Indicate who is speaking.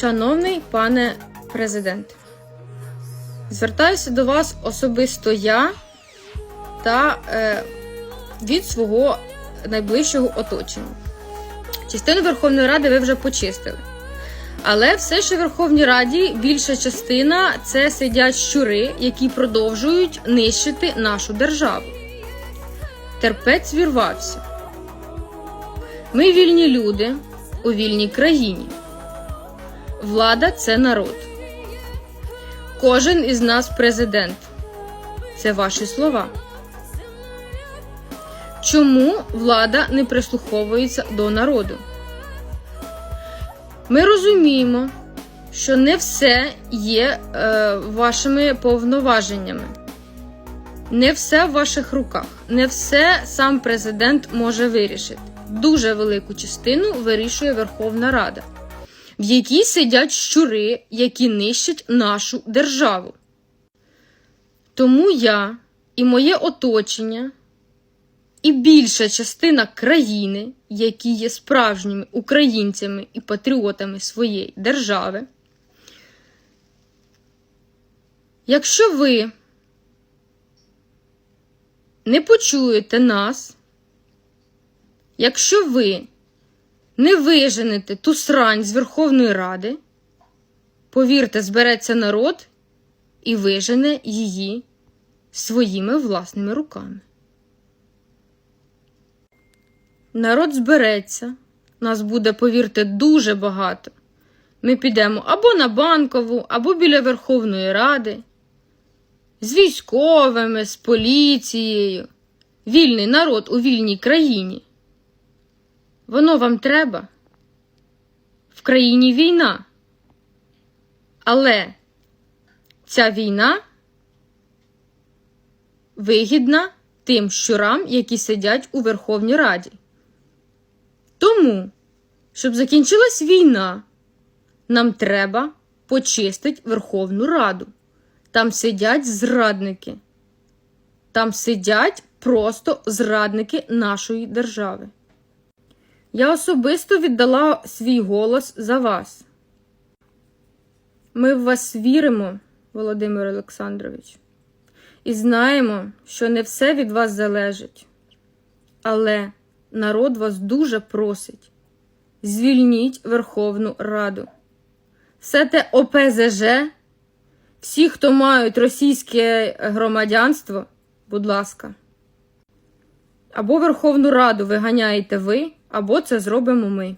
Speaker 1: Шановний пане президент, звертаюся до вас особисто я та е, від свого найближчого оточення. Частину Верховної Ради ви вже почистили. Але все, що в Верховній Раді, більша частина це сидять щури, які продовжують нищити нашу державу. Терпець вірвався. Ми вільні люди у вільній країні. Влада це народ. Кожен із нас президент. Це ваші слова. Чому влада не прислуховується до народу? Ми розуміємо, що не все є е, вашими повноваженнями. Не все в ваших руках. Не все сам президент може вирішити. Дуже велику частину вирішує Верховна Рада, в якій сидять щури, які нищать нашу державу. Тому я і моє оточення, і більша частина країни, які є справжніми українцями і патріотами своєї держави. Якщо ви не почуєте нас, якщо ви не виженете ту срань з Верховної Ради, повірте, збереться народ і вижене її своїми власними руками. Народ збереться, нас буде, повірте, дуже багато. Ми підемо або на банкову, або біля Верховної Ради, з військовими, з поліцією. Вільний народ у вільній країні. Воно вам треба? В країні війна. Але ця війна вигідна тим щурам, які сидять у Верховній Раді. Тому, щоб закінчилась війна, нам треба почистити Верховну Раду. Там сидять зрадники. Там сидять просто зрадники нашої держави. Я особисто віддала свій голос за вас. Ми в вас віримо, Володимир Олександрович, і знаємо, що не все від вас залежить. Але народ вас дуже просить. Звільніть Верховну Раду. Все те ОПЗЖ, всі, хто мають російське громадянство, будь ласка. Або Верховну Раду виганяєте ви, або це зробимо ми.